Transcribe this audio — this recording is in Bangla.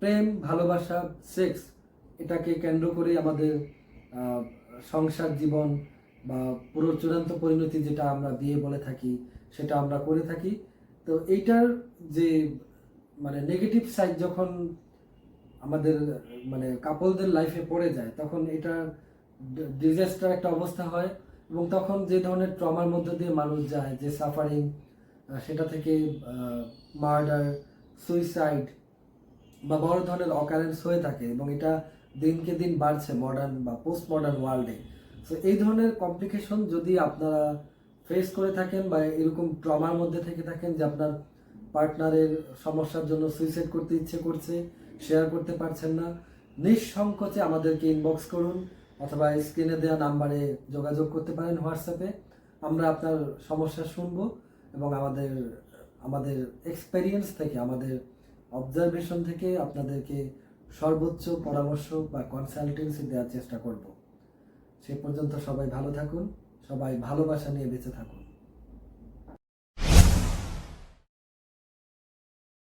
প্রেম, ভালোবাসা সেক্স এটাকে কেন্দ্র করে আমাদের সংসার জীবন বা পুরো চূড়ান্ত পরিণতি যেটা আমরা বিয়ে বলে থাকি, সেটা আমরা করে থাকি। তো এইটার যে মানে নেগেটিভ সাইড যখন আমাদের মানে কাপলদের লাইফে পড়ে যায়, তখন এটা ডিজাস্টার একটা অবস্থা হয় এবং তখন যে ধরনের ট্রমার মধ্যে দিয়ে মানুষ যায়, যে সাফারিং সেটা থেকে মার্ডার সুইসাইড বা বড় ধরনের অকারেন্স হয়ে থাকে এবং এটা দিনকে দিন বাড়ছে মডার্ন বা পোস্ট মডার্ন ওয়ার্ল্ডে সো এই ধরনের কমপ্লিকেশন যদি আপনারা ফেস করে থাকেন বা এরকম ট্রমার মধ্যে থেকে থাকেন যে আপনার পার্টনারের সমস্যার জন্য সুইসাইড করতে ইচ্ছে করছে শেয়ার করতে পারছেন না, নিঃসংকোচে আমাদেরকে ইনবক্স করুন অথবা স্ক্রিনে দেওয়া নাম্বারে যোগাযোগ করতে পারেন হোয়াটসঅ্যাপে আমরা আপনার সমস্যা শুনব এবং আমাদের আমাদের এক্সপেরিয়েন্স থেকে, আমাদের অবজারভেশন থেকে আপনাদেরকে সর্বোচ্চ পরামর্শ বা কনসালটেন্সি দেওয়ার চেষ্টা করব। সে পর্যন্ত সবাই ভালো থাকুন, সবাই ভালোবাসা নিয়ে বেঁচে থাকুন।